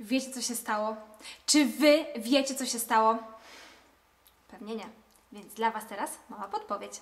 Wiecie, co się stało? Czy Wy wiecie, co się stało? Pewnie nie. Więc dla Was teraz mała podpowiedź.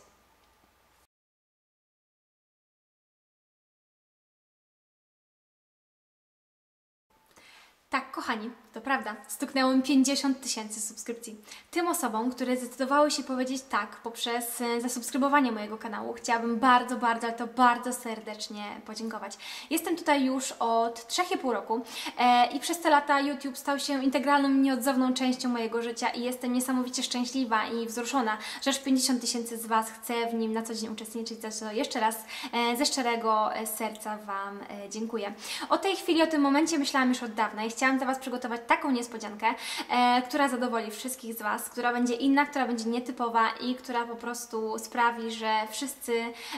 Tak, kochani, to prawda. Stuknęło mi 50 tysięcy subskrypcji. Tym osobom, które zdecydowały się powiedzieć tak poprzez e, zasubskrybowanie mojego kanału, chciałabym bardzo, bardzo, ale to bardzo serdecznie podziękować. Jestem tutaj już od 3,5 roku e, i przez te lata YouTube stał się integralną, nieodzowną częścią mojego życia i jestem niesamowicie szczęśliwa i wzruszona, że aż 50 tysięcy z Was chce w nim na co dzień uczestniczyć, za co jeszcze raz e, ze szczerego e, serca Wam e, dziękuję. O tej chwili, o tym momencie myślałam już od dawna chciałam dla Was przygotować taką niespodziankę, e, która zadowoli wszystkich z Was, która będzie inna, która będzie nietypowa i która po prostu sprawi, że wszyscy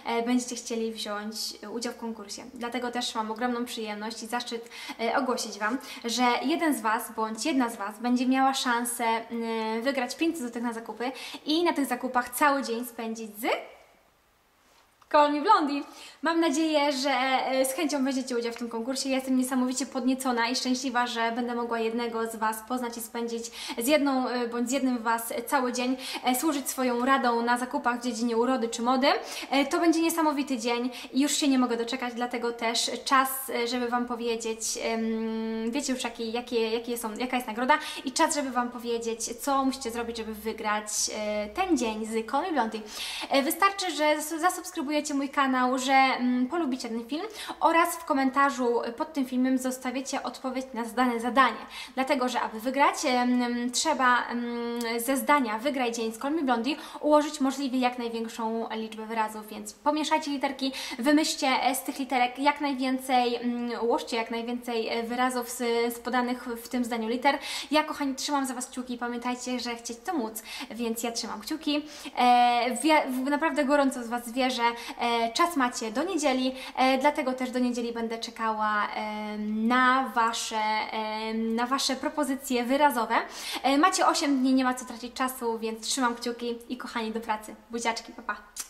e, będziecie chcieli wziąć udział w konkursie. Dlatego też mam ogromną przyjemność i zaszczyt e, ogłosić Wam, że jeden z Was bądź jedna z Was będzie miała szansę wygrać 500 zł na zakupy i na tych zakupach cały dzień spędzić z Call Me Blondie. Mam nadzieję, że e, z chęcią weźmiecie udział w tym konkursie. Jestem niesamowicie podniecona i szczęśliwa, że będę mogła jednego z Was poznać i spędzić z jedną e, bądź z jednym z Was cały dzień, e, służyć swoją radą na zakupach w dziedzinie urody czy mody. To będzie niesamowity dzień i już się nie mogę doczekać, dlatego też czas, żeby Wam powiedzieć, wiecie już jakie, jakie, jakie są, jaka jest nagroda i czas, żeby Wam powiedzieć, co musicie zrobić, żeby wygrać ten dzień z Call Me Blondie. Wystarczy, że zas- zasubskrybujecie mój kanał, że mm, polubicie ten film oraz w komentarzu pod tym filmem zostawicie odpowiedź na zadane zadanie. Dlatego, że aby wygrać, em, trzeba em, ze zdania Wygraj dzień z Call Me Blondie ułożyć możliwie jak największą liczbę wyrazów, więc pomieszajcie literki, wymyślcie z tych literek jak najwięcej, mm, ułożcie jak najwięcej e, wyrazów z, z podanych w tym zdaniu liter. Ja, kochani, trzymam za Was kciuki. Pamiętajcie, że chcieć to móc, więc ja trzymam kciuki. E, wie, w- naprawdę gorąco z Was wierzę. E, czas macie do niedzieli, e, dlatego też do niedzieli będę czekała e, na, wasze, na Wasze propozycje wyrazowe. Macie 8 dni, nie ma co tracić czasu, więc trzymam kciuki i kochani do pracy. Buziaczki, papa. Pa.